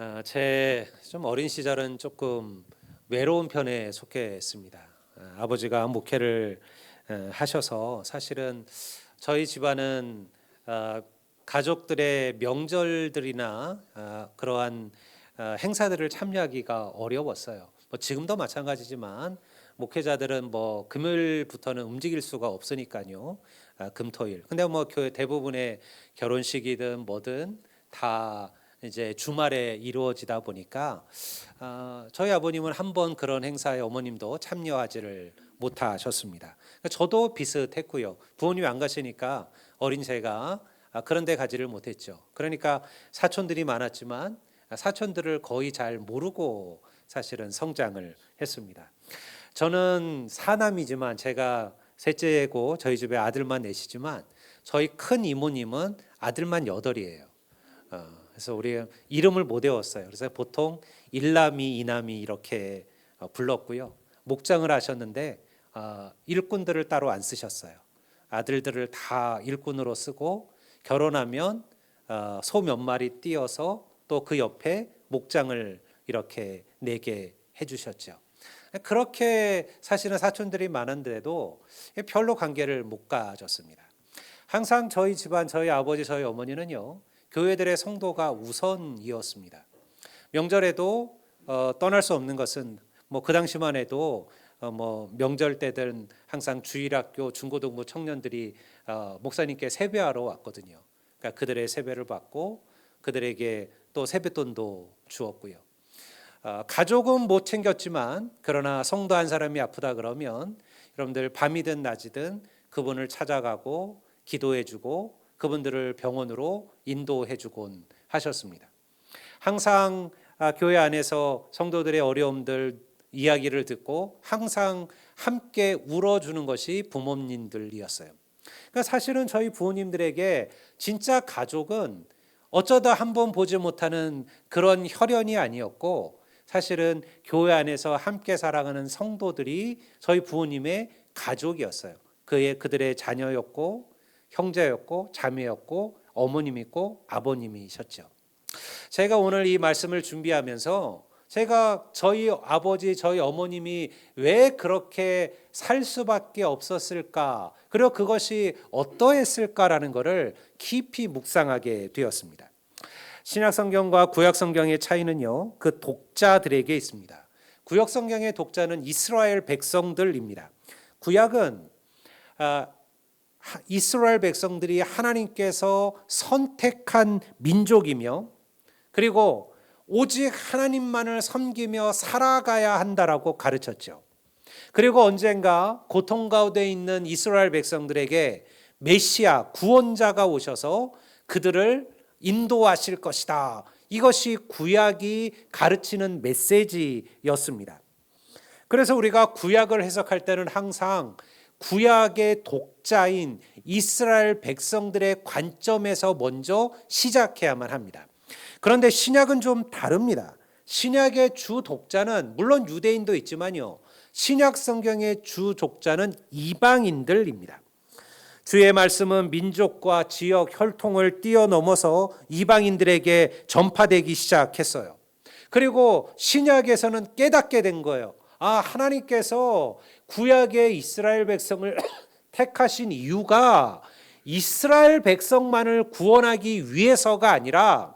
아, 제좀 어린 시절은 조금 외로운 편에 속했습니다. 아, 아버지가 목회를 에, 하셔서 사실은 저희 집안은 아, 가족들의 명절들이나 아, 그러한 아, 행사들을 참여하기가 어려웠어요. 뭐 지금도 마찬가지지만 목회자들은 뭐 금요일부터는 움직일 수가 없으니까요. 아, 금토일. 근데 뭐 교회 대부분의 결혼식이든 뭐든 다 이제 주말에 이루어지다 보니까 아, 저희 아버님은 한 번 그런 행사에 어머님도 참여하지를 못하셨습니다. 그러니까 저도 비슷했고요. 부모님이 안 가시니까 어린 제가 아, 그런 데 가지를 못했죠. 그러니까 사촌들이 많았지만 아, 사촌들을 거의 잘 모르고 사실은 성장을 했습니다. 저는 사남이지만 제가 셋째고 저희 집에 아들만 넷이지만 저희 큰 이모님은 아들만 여덟이에요. 어, 그래서 우리 이름을 못 외웠어요. 그래서 보통 일남이, 이남이 이렇게 어, 불렀고요. 목장을 하셨는데 어, 일꾼들을 따로 안 쓰셨어요. 아들들을 다 일꾼으로 쓰고 결혼하면 어, 소몇 마리 띄어서 또 그 옆에 목장을 이렇게 내게 해주셨죠. 그렇게 사실은 사촌들이 많은데도 별로 관계를 못 가졌습니다. 항상 저희 집안, 저희 아버지, 저희 어머니는요 교회들의 성도가 우선이었습니다. 명절에도 어, 떠날 수 없는 것은 뭐 그 당시만 해도 어, 뭐 명절 때든 항상 주일학교 중고등부 청년들이 어, 목사님께 세배하러 왔거든요. 그러니까 그들의 세배를 받고 그들에게 또 세뱃돈도 주었고요. 어, 가족은 못 챙겼지만 그러나 성도 한 사람이 아프다 그러면 여러분들 밤이든 낮이든 그분을 찾아가고 기도해주고 그분들을 병원으로 인도해주곤 하셨습니다. 항상 아, 교회 안에서 성도들의 어려움들 이야기를 듣고 항상 함께 울어주는 것이 부모님들이었어요. 그러니까 사실은 저희 부모님들에게 진짜 가족은 어쩌다 한 번 보지 못하는 그런 혈연이 아니었고 사실은 교회 안에서 함께 살아가는 성도들이 저희 부모님의 가족이었어요. 그의 그들의 자녀였고 형제였고 자매였고 어머님이고 아버님이셨죠. 제가 오늘 이 말씀을 준비하면서 제가 저희 아버지, 저희 어머님이 왜 그렇게 살 수밖에 없었을까? 그리고 그것이 어떠했을까라는 것을 깊이 묵상하게 되었습니다. 신약 성경과 구약 성경의 차이는요. 그 독자들에게 있습니다. 구약 성경의 독자는 이스라엘 백성들입니다. 구약은 아, 이스라엘 백성들이 하나님께서 선택한 민족이며 그리고 오직 하나님만을 섬기며 살아가야 한다라고 가르쳤죠. 그리고 언젠가 고통 가운데 있는 이스라엘 백성들에게 메시아 구원자가 오셔서 그들을 인도하실 것이다. 이것이 구약이 가르치는 메시지였습니다. 그래서 우리가 구약을 해석할 때는 항상 구약의 독자인 이스라엘 백성들의 관점에서 먼저 시작해야만 합니다. 그런데 신약은 좀 다릅니다. 신약의 주 독자는 물론 유대인도 있지만요. 신약 성경의 주 독자는 이방인들입니다. 주의 말씀은 민족과 지역 혈통을 뛰어넘어서 이방인들에게 전파되기 시작했어요. 그리고 신약에서는 깨닫게 된 거예요. 아, 하나님께서 구약의 이스라엘 백성을 택하신 이유가 이스라엘 백성만을 구원하기 위해서가 아니라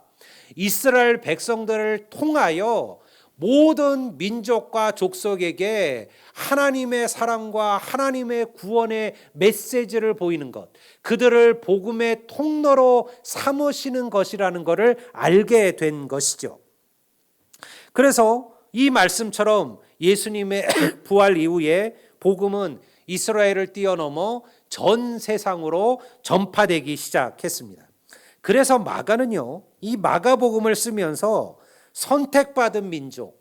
이스라엘 백성들을 통하여 모든 민족과 족속에게 하나님의 사랑과 하나님의 구원의 메시지를 보이는 것, 그들을 복음의 통로로 삼으시는 것이라는 것을 알게 된 것이죠. 그래서 이 말씀처럼 예수님의 부활 이후에 복음은 이스라엘을 뛰어넘어 전 세상으로 전파되기 시작했습니다. 그래서 마가는요, 이 마가복음을 쓰면서 선택받은 민족,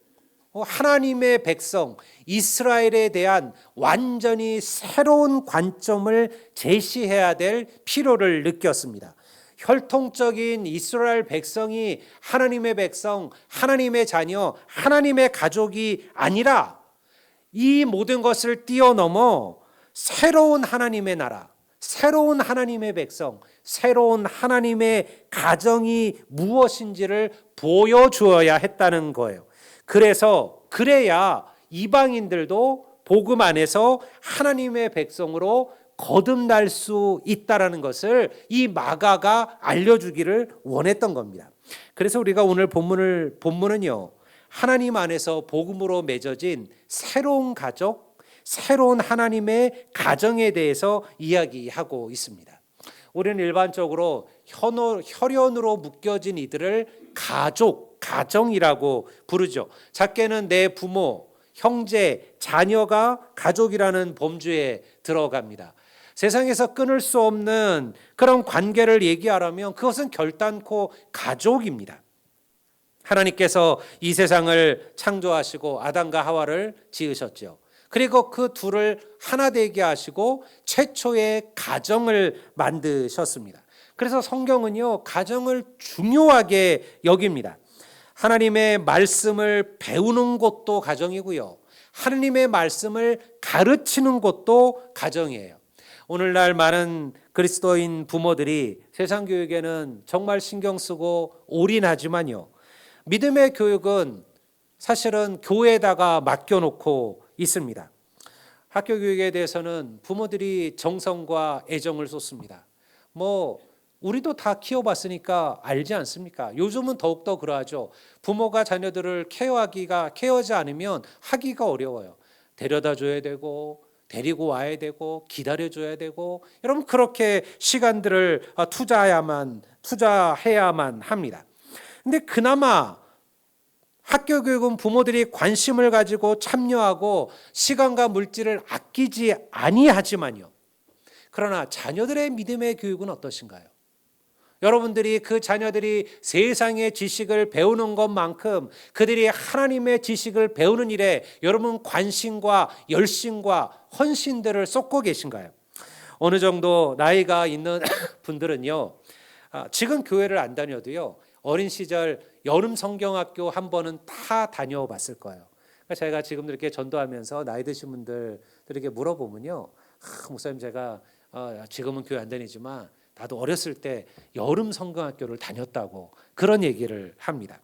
어, 하나님의 백성, 이스라엘에 대한 완전히 새로운 관점을 제시해야 될 필요를 느꼈습니다. 혈통적인 이스라엘 백성이 하나님의 백성, 하나님의 자녀, 하나님의 가족이 아니라 이 모든 것을 뛰어넘어 새로운 하나님의 나라, 새로운 하나님의 백성, 새로운 하나님의 가정이 무엇인지를 보여주어야 했다는 거예요. 그래서 그래야 이방인들도 복음 안에서 하나님의 백성으로 거듭날 수 있다라는 것을 이 마가가 알려주기를 원했던 겁니다. 그래서 우리가 오늘 본문을 본문은요 하나님 안에서 복음으로 맺어진 새로운 가족, 새로운 하나님의 가정에 대해서 이야기하고 있습니다. 우리는 일반적으로 혈 혈연으로 묶여진 이들을 가족, 가정이라고 부르죠. 작게는 내 부모, 형제, 자녀가 가족이라는 범주에 들어갑니다. 세상에서 끊을 수 없는 그런 관계를 얘기하라면 그것은 결단코 가족입니다. 하나님께서 이 세상을 창조하시고 아담과 하와를 지으셨죠. 그리고 그 둘을 하나 되게 하시고 최초의 가정을 만드셨습니다. 그래서 성경은요, 가정을 중요하게 여깁니다. 하나님의 말씀을 배우는 것도 가정이고요. 하나님의 말씀을 가르치는 것도 가정이에요. 오늘날 많은 그리스도인 부모들이 세상 교육에는 정말 신경 쓰고 올인하지만요. 믿음의 교육은 사실은 교회에다가 맡겨놓고 있습니다. 학교 교육에 대해서는 부모들이 정성과 애정을 쏟습니다. 뭐 우리도 다 키워봤으니까 알지 않습니까? 요즘은 더욱더 그러하죠. 부모가 자녀들을 케어하기가 케어하지 않으면 하기가 어려워요. 데려다 줘야 되고 데리고 와야 되고 기다려 줘야 되고 여러분 그렇게 시간들을 투자해야만 투자해야만 합니다. 근데 그나마 학교 교육은 부모들이 관심을 가지고 참여하고 시간과 물질을 아끼지 아니하지만요. 그러나 자녀들의 믿음의 교육은 어떠신가요? 여러분들이 그 자녀들이 세상의 지식을 배우는 것만큼 그들이 하나님의 지식을 배우는 일에 여러분 관심과 열심과 헌신들을 쏟고 계신가요? 어느 정도 나이가 있는 분들은요, 아, 지금 교회를 안 다녀도요, 어린 시절 여름 성경학교 한 번은 다 다녀봤을 거예요. 그러니까 제가 지금 이렇게 전도하면서 나이 드신 분들에게 물어보면요, 아, 목사님 제가 어, 지금은 교회 안 다니지만 나도 어렸을 때 여름 성경학교를 다녔다고 그런 얘기를 합니다.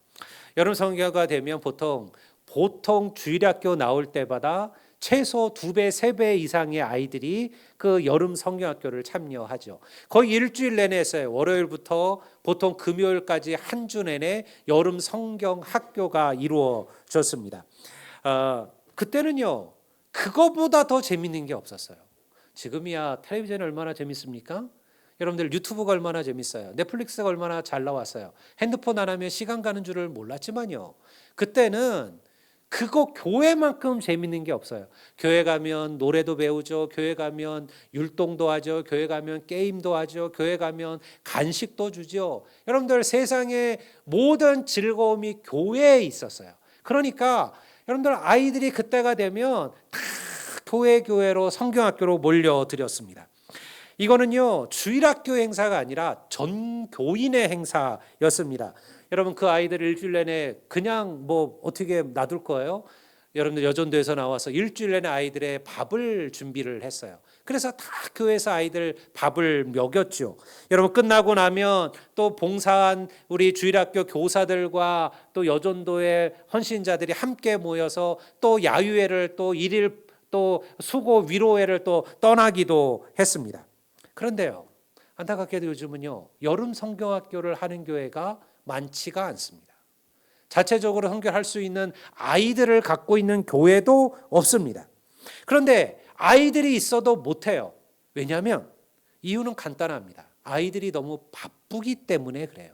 여름 성경가 되면 보통 보통 주일학교 나올 때마다 최소 두 배, 세 배 이상의 아이들이 그 여름 성경학교를 참여하죠. 거의 일주일 내내 했어요. 월요일부터 보통 금요일까지 한 주 내내 여름 성경 학교가 이루어졌습니다. 어, 그때는요, 그거보다 더 재밌는 게 없었어요. 지금이야 텔레비전 얼마나 재밌습니까? 여러분들 유튜브가 얼마나 재밌어요. 넷플릭스가 얼마나 잘 나왔어요. 핸드폰 안 하면 시간 가는 줄을 몰랐지만요. 그때는 그거 교회만큼 재밌는 게 없어요. 교회 가면 노래도 배우죠. 교회 가면 율동도 하죠. 교회 가면 게임도 하죠. 교회 가면 간식도 주죠. 여러분들 세상의 모든 즐거움이 교회에 있었어요. 그러니까 여러분들 아이들이 그때가 되면 다 교회 교회로 성경학교로 몰려들였습니다. 이거는요 주일학교 행사가 아니라 전 교인의 행사였습니다. 여러분 그 아이들 일주일 내내 그냥 뭐 어떻게 놔둘 거예요? 여러분들 여전도에서 나와서 일주일 내내 아이들의 밥을 준비를 했어요. 그래서 다 교회에서 아이들 밥을 먹였죠. 여러분 끝나고 나면 또 봉사한 우리 주일학교 교사들과 또 여전도의 헌신자들이 함께 모여서 또 야유회를 또 일일 또 수고 위로회를 또 떠나기도 했습니다. 그런데요. 안타깝게도 요즘은요. 여름 성경학교를 하는 교회가 많지가 않습니다. 자체적으로 성결할 수 있는 아이들을 갖고 있는 교회도 없습니다. 그런데 아이들이 있어도 못해요. 왜냐하면 이유는 간단합니다. 아이들이 너무 바쁘기 때문에 그래요.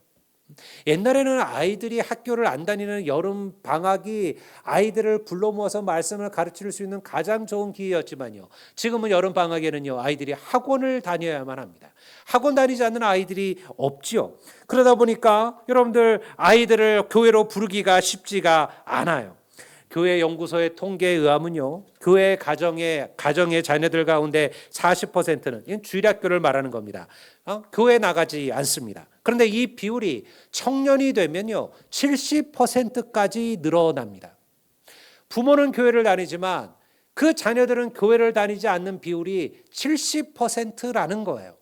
옛날에는 아이들이 학교를 안 다니는 여름 방학이 아이들을 불러 모아서 말씀을 가르칠 수 있는 가장 좋은 기회였지만요. 지금은 여름 방학에는요. 아이들이 학원을 다녀야만 합니다. 학원 다니지 않는 아이들이 없지요. 그러다 보니까 여러분들 아이들을 교회로 부르기가 쉽지가 않아요. 교회 연구소의 통계에 의하면요. 교회 가정의 가정의 자녀들 가운데 40%는 이건 주일학교를 말하는 겁니다. 어? 교회 나가지 않습니다. 그런데 이 비율이 청년이 되면요. 70%까지 늘어납니다. 부모는 교회를 다니지만 그 자녀들은 교회를 다니지 않는 비율이 70%라는 거예요.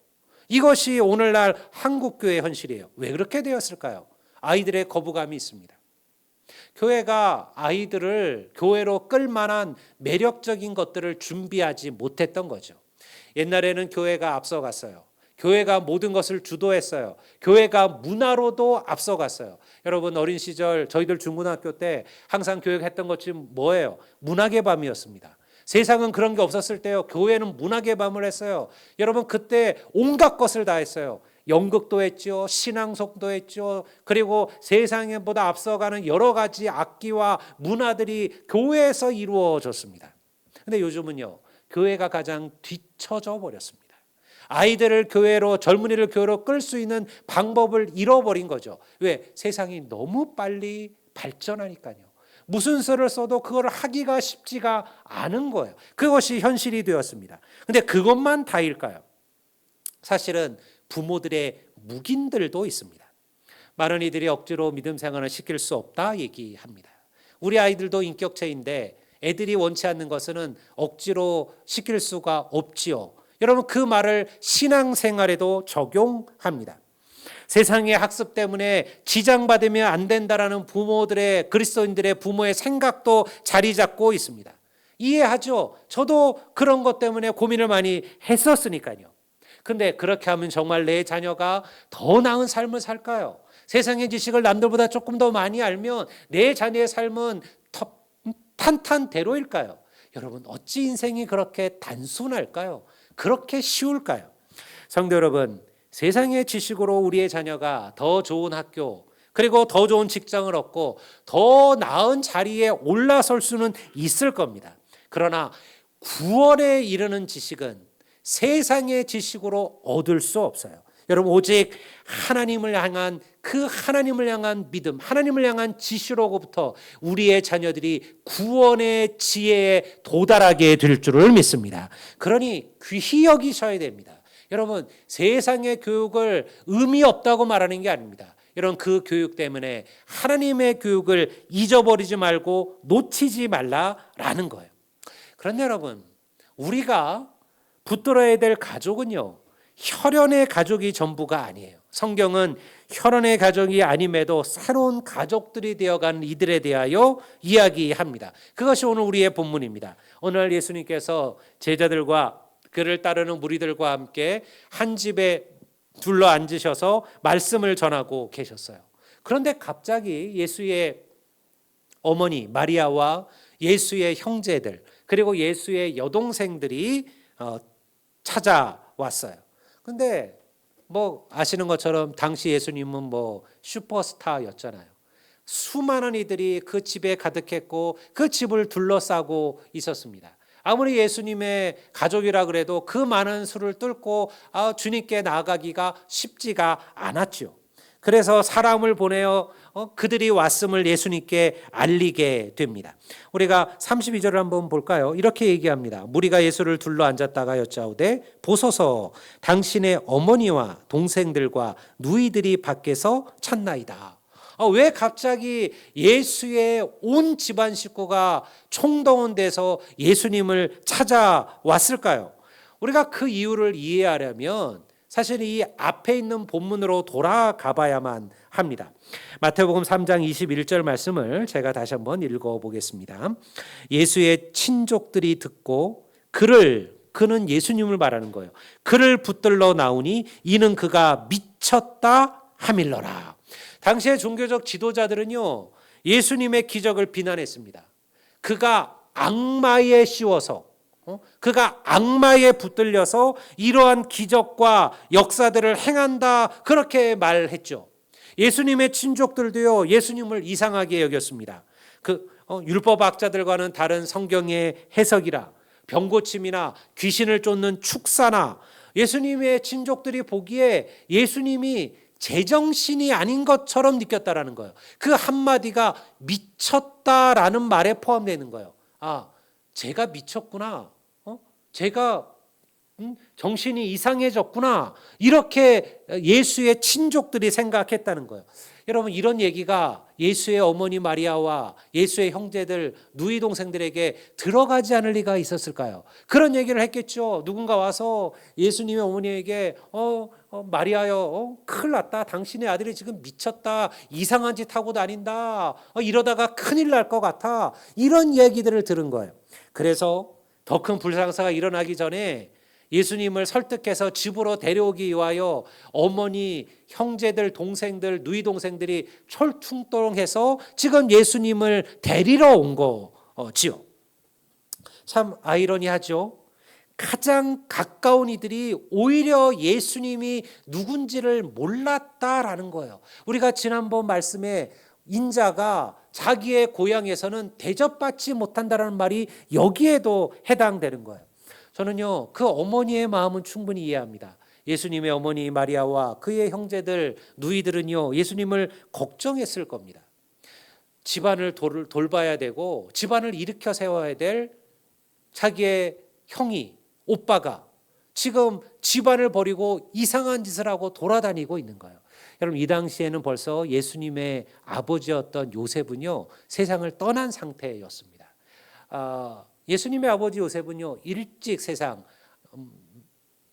이것이 오늘날 한국교회 현실이에요. 왜 그렇게 되었을까요? 아이들의 거부감이 있습니다. 교회가 아이들을 교회로 끌만한 매력적인 것들을 준비하지 못했던 거죠. 옛날에는 교회가 앞서갔어요. 교회가 모든 것을 주도했어요. 교회가 문화로도 앞서갔어요. 여러분 어린 시절 저희들 중고등학교 때 항상 교육했던 것이 뭐예요? 문학의 밤이었습니다. 세상은 그런 게 없었을 때요. 교회는 문학의 밤을 했어요. 여러분 그때 온갖 것을 다 했어요. 연극도 했죠. 신앙송도 했죠. 그리고 세상에보다 앞서가는 여러 가지 악기와 문화들이 교회에서 이루어졌습니다. 근데 요즘은요. 교회가 가장 뒤처져 버렸습니다. 아이들을 교회로 젊은이를 교회로 끌 수 있는 방법을 잃어버린 거죠. 왜? 세상이 너무 빨리 발전하니까요. 무슨 수를 써도 그걸 하기가 쉽지가 않은 거예요. 그것이 현실이 되었습니다. 근데 그것만 다일까요? 사실은 부모들의 묵인들도 있습니다. 많은 이들이 억지로 믿음 생활을 시킬 수 없다 얘기합니다. 우리 아이들도 인격체인데 애들이 원치 않는 것은 억지로 시킬 수가 없지요. 여러분 그 말을 신앙생활에도 적용합니다. 세상의 학습 때문에 지장받으면 안 된다라는 부모들의 그리스도인들의 부모의 생각도 자리 잡고 있습니다. 이해하죠. 저도 그런 것 때문에 고민을 많이 했었으니까요. 근데 그렇게 하면 정말 내 자녀가 더 나은 삶을 살까요? 세상의 지식을 남들보다 조금 더 많이 알면 내 자녀의 삶은 탄탄대로일까요? 여러분 어찌 인생이 그렇게 단순할까요? 그렇게 쉬울까요? 성도 여러분, 세상의 지식으로 우리의 자녀가 더 좋은 학교, 그리고 더 좋은 직장을 얻고 더 나은 자리에 올라설 수는 있을 겁니다. 그러나 구원에 이르는 지식은 세상의 지식으로 얻을 수 없어요. 여러분 오직 하나님을 향한 그 하나님을 향한 믿음, 하나님을 향한 지시로부터 우리의 자녀들이 구원의 지혜에 도달하게 될 줄을 믿습니다. 그러니 귀히 여기셔야 됩니다. 여러분 세상의 교육을 의미 없다고 말하는 게 아닙니다. 여러분 그 교육 때문에 하나님의 교육을 잊어버리지 말고 놓치지 말라라는 거예요. 그런데 여러분 우리가 붙들어야 될 가족은요. 혈연의 가족이 전부가 아니에요. 성경은 혈연의 가족이 아님에도 새로운 가족들이 되어가는 이들에 대하여 이야기합니다. 그것이 오늘 우리의 본문입니다. 오늘 예수님께서 제자들과 그를 따르는 무리들과 함께 한 집에 둘러 앉으셔서 말씀을 전하고 계셨어요. 그런데 갑자기 예수의 어머니 마리아와 예수의 형제들 그리고 예수의 여동생들이 어, 찾아왔어요. 근데 뭐 아시는 것처럼 당시 예수님은 뭐 슈퍼스타였잖아요. 수많은 이들이 그 집에 가득했고 그 집을 둘러싸고 있었습니다. 아무리 예수님의 가족이라 그래도 그 많은 수를 뚫고 아, 주님께 나아가기가 쉽지가 않았죠. 그래서 사람을 보내어 어, 그들이 왔음을 예수님께 알리게 됩니다. 우리가 32절을 한번 볼까요? 이렇게 얘기합니다. 무리가 예수를 둘러 앉았다가 여짜오되 보소서 당신의 어머니와 동생들과 누이들이 밖에서 찾나이다. 아, 왜 갑자기 예수의 온 집안 식구가 총동원돼서 예수님을 찾아왔을까요? 우리가 그 이유를 이해하려면 사실 이 앞에 있는 본문으로 돌아가 봐야만 합니다. 마태복음 3장 21절 말씀을 제가 다시 한번 읽어 보겠습니다. 예수의 친족들이 듣고 그를 그는 예수님을 말하는 거예요. 그를 붙들러 나오니 이는 그가 미쳤다 하밀러라. 당시의 종교적 지도자들은요. 예수님의 기적을 비난했습니다. 그가 악마에 씌워서 어? 그가 악마에 붙들려서 이러한 기적과 역사들을 행한다 그렇게 말했죠. 예수님의 친족들도요 예수님을 이상하게 여겼습니다. 그 어, 율법학자들과는 다른 성경의 해석이라 병고침이나 귀신을 쫓는 축사나 예수님의 친족들이 보기에 예수님이 제정신이 아닌 것처럼 느꼈다라는 거예요. 그 한마디가 미쳤다라는 말에 포함되는 거예요. 아, 제가 미쳤구나. 어? 제가 음? 정신이 이상해졌구나. 이렇게 예수의 친족들이 생각했다는 거예요. 여러분 이런 얘기가 예수의 어머니 마리아와 예수의 형제들 누이 동생들에게 들어가지 않을 리가 있었을까요? 그런 얘기를 했겠죠. 누군가 와서 예수님의 어머니에게 어, 어 마리아여 어, 큰일 났다. 당신의 아들이 지금 미쳤다. 이상한 짓 하고 다닌다. 어, 이러다가 큰일 날 것 같아. 이런 얘기들을 들은 거예요. 그래서 더 큰 불상사가 일어나기 전에 예수님을 설득해서 집으로 데려오기 위하여 어머니, 형제들, 동생들, 누이 동생들이 철퉁동해서 지금 예수님을 데리러 온 거지요. 참 아이러니하죠. 가장 가까운 이들이 오히려 예수님이 누군지를 몰랐다라는 거예요. 우리가 지난번 말씀에 인자가 자기의 고향에서는 대접받지 못한다라는 말이 여기에도 해당되는 거예요. 저는요, 그 어머니의 마음은 충분히 이해합니다. 예수님의 어머니 마리아와 그의 형제들, 누이들은요, 예수님을 걱정했을 겁니다. 집안을 돌, 돌봐야 되고, 집안을 일으켜 세워야 될 자기의 형이, 오빠가 지금 집안을 버리고 이상한 짓을 하고 돌아다니고 있는 거예요. 여러분, 이 당시에는 벌써 예수님의 아버지였던 요셉은요, 세상을 떠난 상태였습니다. 아, 예수님의 아버지 요셉은요 일찍 세상 음,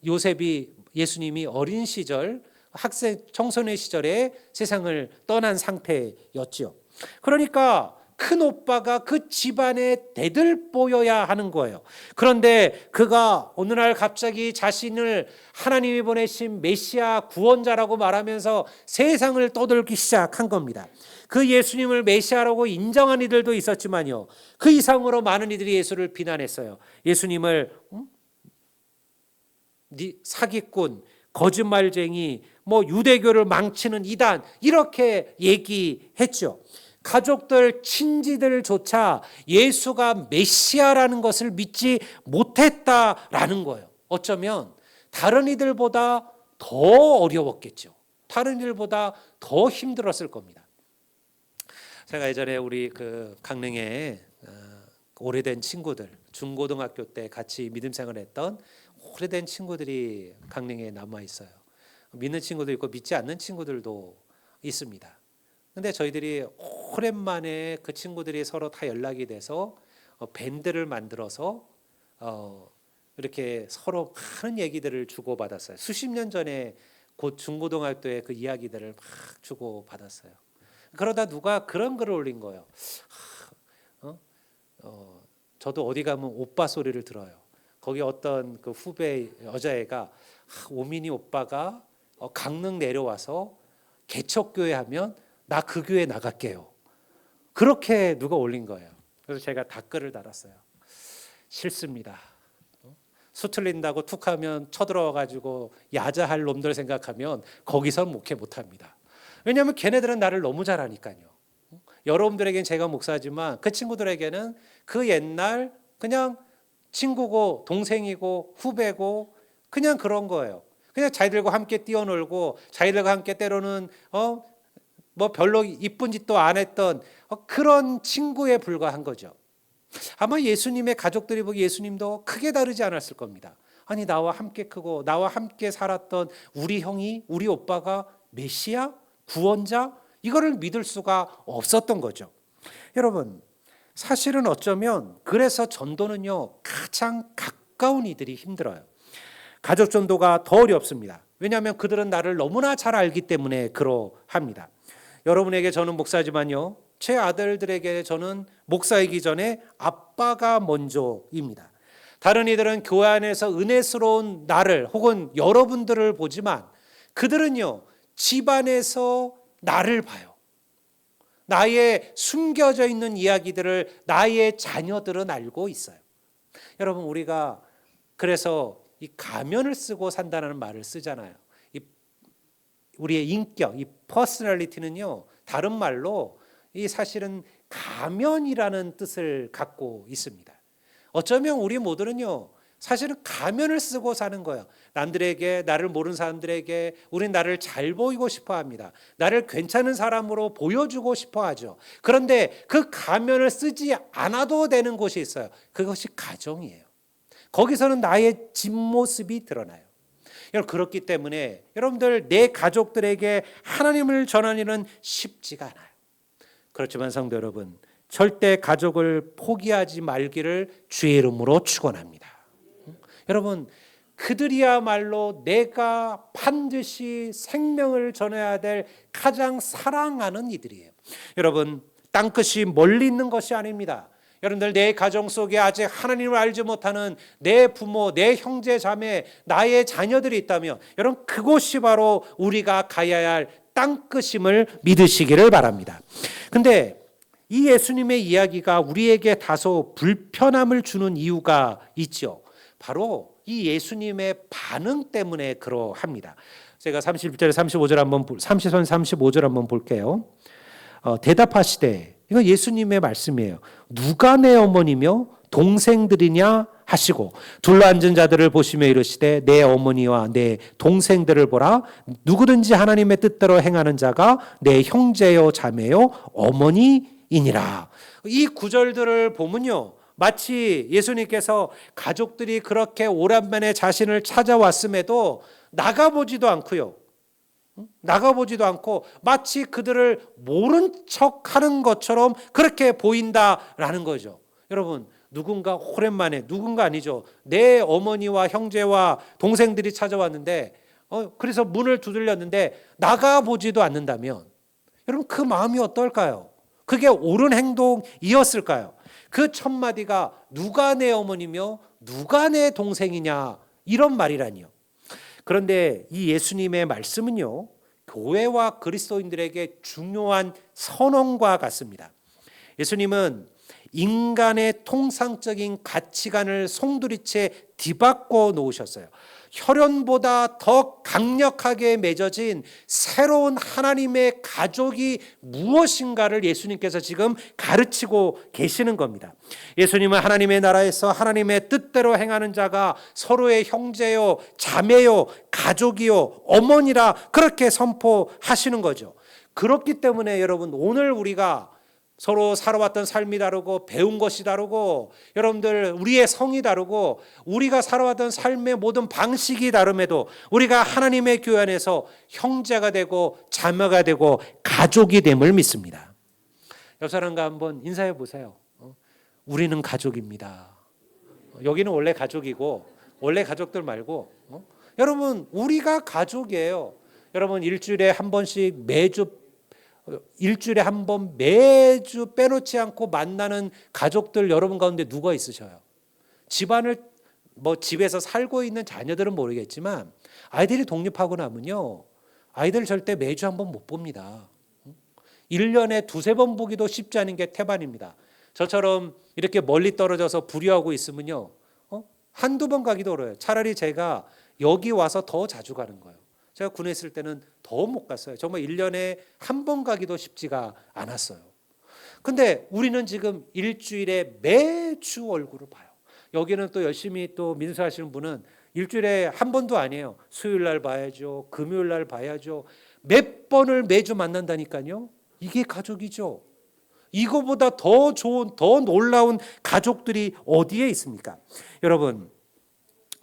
요셉이 예수님이 어린 시절 학생 청소년 시절에 세상을 떠난 상태였지요. 그러니까 큰 오빠가 그 집안에 대들보여야 하는 거예요. 그런데 그가 어느 날 갑자기 자신을 하나님이 보내신 메시아 구원자라고 말하면서 세상을 떠들기 시작한 겁니다. 그 예수님을 메시아라고 인정한 이들도 있었지만요. 그 이상으로 많은 이들이 예수를 비난했어요. 예수님을 음? 사기꾼, 거짓말쟁이, 뭐 유대교를 망치는 이단 이렇게 얘기했죠. 가족들, 친지들조차 예수가 메시아라는 것을 믿지 못했다라는 거예요. 어쩌면 다른 이들보다 더 어려웠겠죠. 다른 이들보다 더 힘들었을 겁니다. 제가 예전에 우리 그 강릉에 어, 오래된 친구들 중고등학교 때 같이 믿음 생활했던 오래된 친구들이 강릉에 남아 있어요. 믿는 친구도 있고 믿지 않는 친구들도 있습니다. 근데 저희들이 오랜만에 그 친구들이 서로 다 연락이 돼서 어, 밴드를 만들어서 어, 이렇게 서로 많은 얘기들을 주고 받았어요. 수십 년 전에 곧 중고등학교의 그 이야기들을 막 주고 받았어요. 그러다 누가 그런 글을 올린 거예요. 어? 어, 저도 어디 가면 오빠 소리를 들어요. 거기 어떤 그 후배 여자애가 오민이 오빠가 어, 강릉 내려와서 개척교회 하면 나 그 교회 나갈게요. 그렇게 누가 올린 거예요. 그래서 제가 댓글을 달았어요. 싫습니다. 어? 수틀린다고 툭하면 쳐들어와 가지고 야자할 놈들 생각하면 거기선 목회 못합니다. 왜냐하면 걔네들은 나를 너무 잘 아니까요. 여러분들에겐 제가 목사지만 그 친구들에게는 그 옛날 그냥 친구고 동생이고 후배고 그냥 그런 거예요. 그냥 자기들과 함께 뛰어놀고 자기들과 함께 때로는 어 뭐 별로 이쁜 짓도 안 했던 어, 그런 친구에 불과한 거죠. 아마 예수님의 가족들이 보기 예수님도 크게 다르지 않았을 겁니다. 아니 나와 함께 크고 나와 함께 살았던 우리 형이 우리 오빠가 메시아 구원자 이거를 믿을 수가 없었던 거죠. 여러분 사실은 어쩌면 그래서 전도는요 가장 가까운 이들이 힘들어요. 가족 전도가 더 어렵습니다. 왜냐하면 그들은 나를 너무나 잘 알기 때문에 그러합니다. 여러분에게 저는 목사지만요. 제 아들들에게 저는 목사이기 전에 아빠가 먼저입니다. 다른 이들은 교회 안에서 은혜스러운 나를 혹은 여러분들을 보지만 그들은요 집안에서 나를 봐요. 나의 숨겨져 있는 이야기들을 나의 자녀들은 알고 있어요. 여러분 우리가 그래서 이 가면을 쓰고 산다는 말을 쓰잖아요. 이 우리의 인격, 이 퍼스널리티는요. 다른 말로 이 사실은 가면이라는 뜻을 갖고 있습니다. 어쩌면 우리 모두는요. 사실은 가면을 쓰고 사는 거예요. 남들에게 나를 모르는 사람들에게 우린 나를 잘 보이고 싶어 합니다. 나를 괜찮은 사람으로 보여주고 싶어 하죠. 그런데 그 가면을 쓰지 않아도 되는 곳이 있어요. 그것이 가정이에요. 거기서는 나의 진 모습이 드러나요. 여러분 그렇기 때문에 여러분들 내 가족들에게 하나님을 전하는 쉽지가 않아요. 그렇지만 성도 여러분 절대 가족을 포기하지 말기를 주의 이름으로 축원합니다. 여러분 그들이야말로 내가 반드시 생명을 전해야 될 가장 사랑하는 이들이에요. 여러분 땅끝이 멀리 있는 것이 아닙니다. 여러분들 내 가정 속에 아직 하나님을 알지 못하는 내 부모, 내 형제 자매, 나의 자녀들이 있다면 여러분 그곳이 바로 우리가 가야 할 땅끝임을 믿으시기를 바랍니다. 근데 이 예수님의 이야기가 우리에게 다소 불편함을 주는 이유가 있죠. 바로 이 예수님의 반응 때문에 그러합니다. 제가 31절 35절 한번 30선 35절 한번 볼게요. 어, 대답하시되 이거 예수님의 말씀이에요. 누가 내 어머니며 동생들이냐 하시고 둘러앉은 자들을 보시며 이르시되 내 어머니와 내 동생들을 보라 누구든지 하나님의 뜻대로 행하는 자가 내 형제요 자매요 어머니이니라. 이 구절들을 보면요. 마치 예수님께서 가족들이 그렇게 오랜만에 자신을 찾아왔음에도 나가보지도 않고요. 나가보지도 않고 마치 그들을 모른 척 하는 것처럼 그렇게 보인다라는 거죠. 여러분, 누군가 오랜만에, 누군가 아니죠. 내 어머니와 형제와 동생들이 찾아왔는데, 어, 그래서 문을 두들렸는데 나가보지도 않는다면, 여러분, 그 마음이 어떨까요? 그게 옳은 행동이었을까요? 그 첫 마디가 누가 내 어머니며 누가 내 동생이냐 이런 말이라니요. 그런데 이 예수님의 말씀은요, 교회와 그리스도인들에게 중요한 선언과 같습니다. 예수님은 인간의 통상적인 가치관을 송두리째 뒤바꿔 놓으셨어요. 혈연보다 더 강력하게 맺어진 새로운 하나님의 가족이 무엇인가를 예수님께서 지금 가르치고 계시는 겁니다. 예수님은 하나님의 나라에서 하나님의 뜻대로 행하는 자가 서로의 형제요, 자매요, 가족이요, 어머니라 그렇게 선포하시는 거죠. 그렇기 때문에 여러분 오늘 우리가 서로 살아왔던 삶이 다르고 배운 것이 다르고 여러분들 우리의 성이 다르고 우리가 살아왔던 삶의 모든 방식이 다름에도 우리가 하나님의 교회 안에서 형제가 되고 자매가 되고 가족이 됨을 믿습니다. 옆 사람과 한번 인사해 보세요. 어? 우리는 가족입니다. 여기는 원래 가족이고 원래 가족들 말고 어? 여러분 우리가 가족이에요. 여러분 일주일에 한 번씩 매주 일주일에 한 번 매주 빼놓지 않고 만나는 가족들 여러분 가운데 누가 있으셔요? 집안을 뭐 집에서 살고 있는 자녀들은 모르겠지만 아이들이 독립하고 나면요. 아이들 절대 매주 한 번 못 봅니다. 1년에 두세 번 보기도 쉽지 않은 게 태반입니다. 저처럼 이렇게 멀리 떨어져서 부류하고 있으면요. 어? 한두 번 가기도 어려워요. 차라리 제가 여기 와서 더 자주 가는 거예요. 제가 군에 있을 때는 더 못 갔어요. 정말 1년에 한 번 가기도 쉽지가 않았어요. 근데 우리는 지금 일주일에 매주 얼굴을 봐요. 여기는 또 열심히 또 민수하시는 분은 일주일에 한 번도 아니에요. 수요일 날 봐야죠. 금요일 날 봐야죠. 몇 번을 매주 만난다니까요. 이게 가족이죠. 이거보다 더 좋은, 더 놀라운 가족들이 어디에 있습니까? 여러분,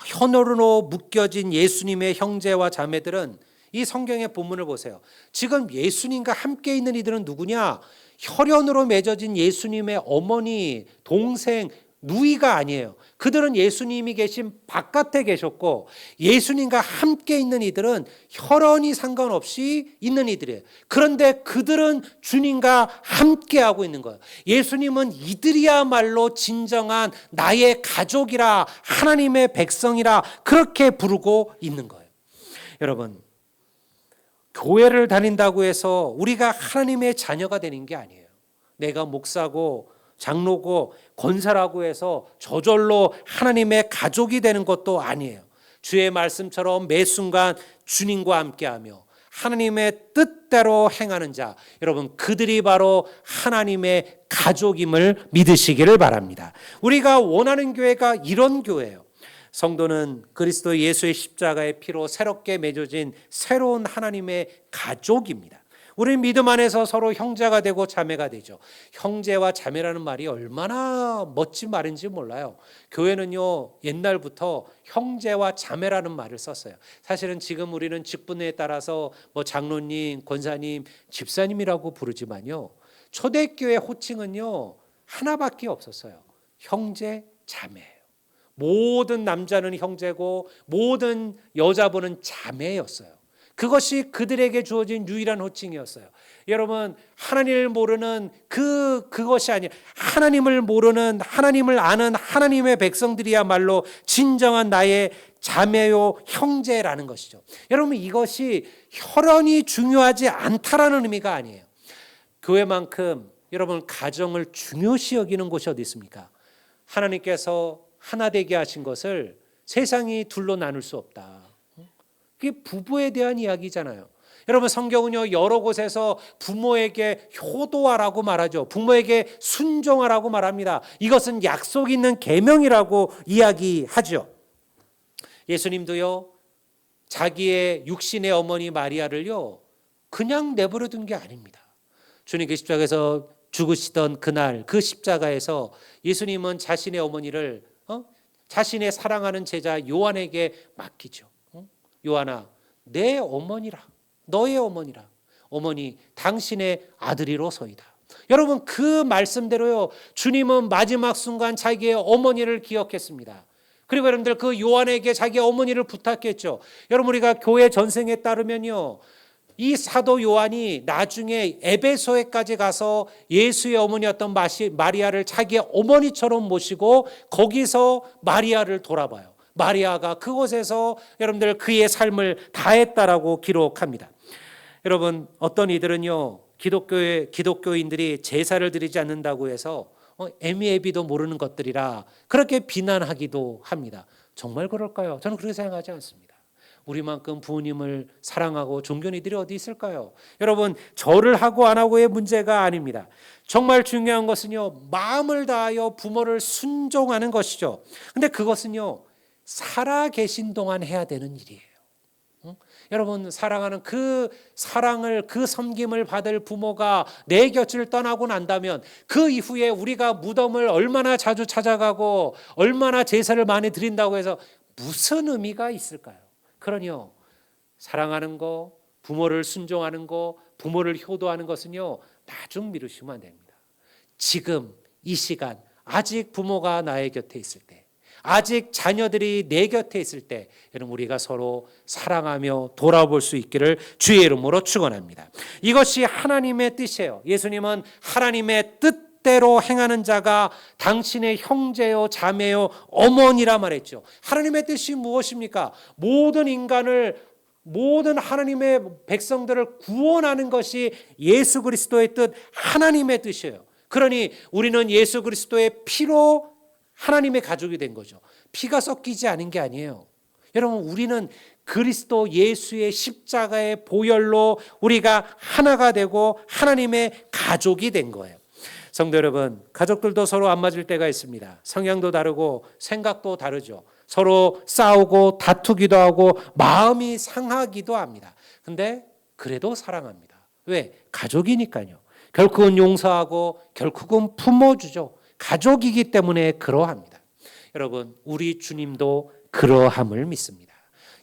현으로 묶여진 예수님의 형제와 자매들은 이 성경의 본문을 보세요. 지금 예수님과 함께 있는 이들은 누구냐? 혈연으로 맺어진 예수님의 어머니, 동생, 누이가 아니에요. 그들은 예수님이 계신 바깥에 계셨고 예수님과 함께 있는 이들은 혈연이 상관없이 있는 이들이에요. 그런데 그들은 주님과 함께 하고 있는 거예요. 예수님은 이들이야말로 진정한 나의 가족이라 하나님의 백성이라 그렇게 부르고 있는 거예요. 여러분, 교회를 다닌다고 해서 우리가 하나님의 자녀가 되는 게 아니에요. 내가 목사고 장로고 권사라고 해서 저절로 하나님의 가족이 되는 것도 아니에요. 주의 말씀처럼 매 순간 주님과 함께하며 하나님의 뜻대로 행하는 자, 여러분 그들이 바로 하나님의 가족임을 믿으시기를 바랍니다. 우리가 원하는 교회가 이런 교회예요. 성도는 그리스도 예수의 십자가의 피로 새롭게 맺어진 새로운 하나님의 가족입니다. 우리 믿음 안에서 서로 형제가 되고 자매가 되죠. 형제와 자매라는 말이 얼마나 멋진 말인지 몰라요. 교회는요, 옛날부터 형제와 자매라는 말을 썼어요. 사실은 지금 우리는 직분에 따라서 뭐 장로님, 권사님, 집사님이라고 부르지만요. 초대교회 호칭은요, 하나밖에 없었어요. 형제, 자매예요. 모든 남자는 형제고 모든 여자분은 자매였어요. 그것이 그들에게 주어진 유일한 호칭이었어요. 여러분 하나님을 모르는 그 그것이 아니 하나님을 모르는 하나님을 아는 하나님의 백성들이야말로 진정한 나의 자매요 형제라는 것이죠. 여러분 이것이 혈연이 중요하지 않다라는 의미가 아니에요. 교회만큼 여러분 가정을 중요시 여기는 곳이 어디 있습니까? 하나님께서 하나 되게 하신 것을 세상이 둘로 나눌 수 없다. 그게 부부에 대한 이야기잖아요. 여러분 성경은요 여러 곳에서 부모에게 효도하라고 말하죠. 부모에게 순종하라고 말합니다. 이것은 약속 있는 계명이라고 이야기하죠. 예수님도요 자기의 육신의 어머니 마리아를요 그냥 내버려 둔 게 아닙니다. 주님께 십자가에서 죽으시던 그날 그 십자가에서 예수님은 자신의 어머니를 어? 자신의 사랑하는 제자 요한에게 맡기죠. 어? 요한아, 내 어머니라, 너의 어머니라. 어머니, 당신의 아들이로소이다. 여러분 그 말씀대로요. 주님은 마지막 순간 자기의 어머니를 기억했습니다. 그리고 여러분들 그 요한에게 자기 어머니를 부탁했죠. 여러분 우리가 교회 전생에 따르면요. 이 사도 요한이 나중에 에베소에까지 가서 예수의 어머니였던 마시, 마리아를 자기의 어머니처럼 모시고 거기서 마리아를 돌아봐요. 마리아가 그곳에서 여러분들 그의 삶을 다했다라고 기록합니다. 여러분 어떤 이들은요 기독교의 기독교인들이 제사를 드리지 않는다고 해서 어, 에미에비도 모르는 것들이라 그렇게 비난하기도 합니다. 정말 그럴까요? 저는 그렇게 생각하지 않습니다. 우리만큼 부모님을 사랑하고 존경하는 이들이 어디 있을까요? 여러분 절을 하고 안 하고의 문제가 아닙니다. 정말 중요한 것은요 마음을 다하여 부모를 순종하는 것이죠. 근데 그것은요 살아 계신 동안 해야 되는 일이에요. 응? 여러분 사랑하는 그 사랑을 그 섬김을 받을 부모가 내 곁을 떠나고 난다면 그 이후에 우리가 무덤을 얼마나 자주 찾아가고 얼마나 제사를 많이 드린다고 해서 무슨 의미가 있을까요? 그러니요. 사랑하는 거, 부모를 순종하는 거, 부모를 효도하는 것은요. 나중 미루시면 안 됩니다. 지금 이 시간 아직 부모가 나의 곁에 있을 때 아직 자녀들이 내 곁에 있을 때 여러분 우리가 서로 사랑하며 돌아볼 수 있기를 주의 이름으로 축원합니다. 이것이 하나님의 뜻이에요. 예수님은 하나님의 뜻 대로 행하는 자가 당신의 형제요 자매요 어머니라 말했죠. 하나님의 뜻이 무엇입니까? 모든 인간을 모든 하나님의 백성들을 구원하는 것이 예수 그리스도의 뜻 하나님의 뜻이에요. 그러니 우리는 예수 그리스도의 피로 하나님의 가족이 된 거죠. 피가 섞이지 않은 게 아니에요. 여러분 우리는 그리스도 예수의 십자가의 보혈로 우리가 하나가 되고 하나님의 가족이 된 거예요. 성도 여러분, 가족들도 서로 안 맞을 때가 있습니다. 성향도 다르고 생각도 다르죠. 서로 싸우고 다투기도 하고 마음이 상하기도 합니다. 근데 그래도 사랑합니다. 왜? 가족이니까요. 결국은 용서하고 결국은 품어주죠. 가족이기 때문에 그러합니다. 여러분, 우리 주님도 그러함을 믿습니다.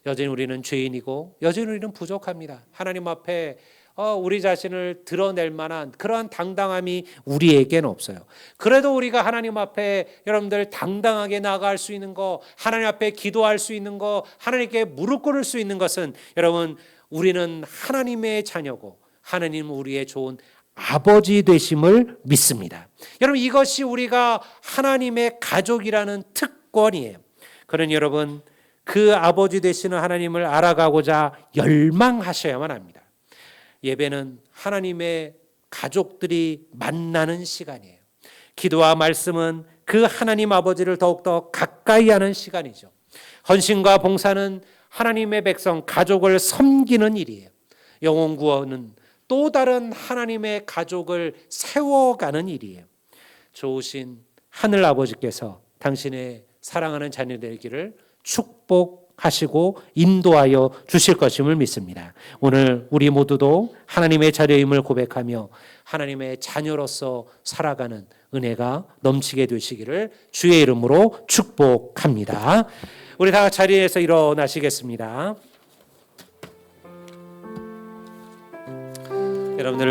여전히 우리는 죄인이고 여전히 우리는 부족합니다. 하나님 앞에 어, 우리 자신을 드러낼 만한 그러한 당당함이 우리에게는 없어요. 그래도 우리가 하나님 앞에 여러분들 당당하게 나아갈 수 있는 거, 하나님 앞에 기도할 수 있는 거, 하나님께 무릎 꿇을 수 있는 것은 여러분 우리는 하나님의 자녀고 하나님은 우리의 좋은 아버지 되심을 믿습니다. 여러분 이것이 우리가 하나님의 가족이라는 특권이에요. 그런 여러분 그 아버지 되시는 하나님을 알아가고자 열망하셔야만 합니다. 예배는 하나님의 가족들이 만나는 시간이에요. 기도와 말씀은 그 하나님 아버지를 더욱더 가까이 하는 시간이죠. 헌신과 봉사는 하나님의 백성, 가족을 섬기는 일이에요. 영혼 구원은 또 다른 하나님의 가족을 세워가는 일이에요. 좋으신 하늘 아버지께서 당신의 사랑하는 자녀 되기를 축복 하시고 인도하여 주실 것임을 믿습니다. 오늘 우리 모두도 하나님의 자녀임을 고백하며 하나님의 자녀로서 살아가는 은혜가 넘치게 되시기를 주의 이름으로 축복합니다. 우리 다 자리에서 일어나시겠습니다. 여러분들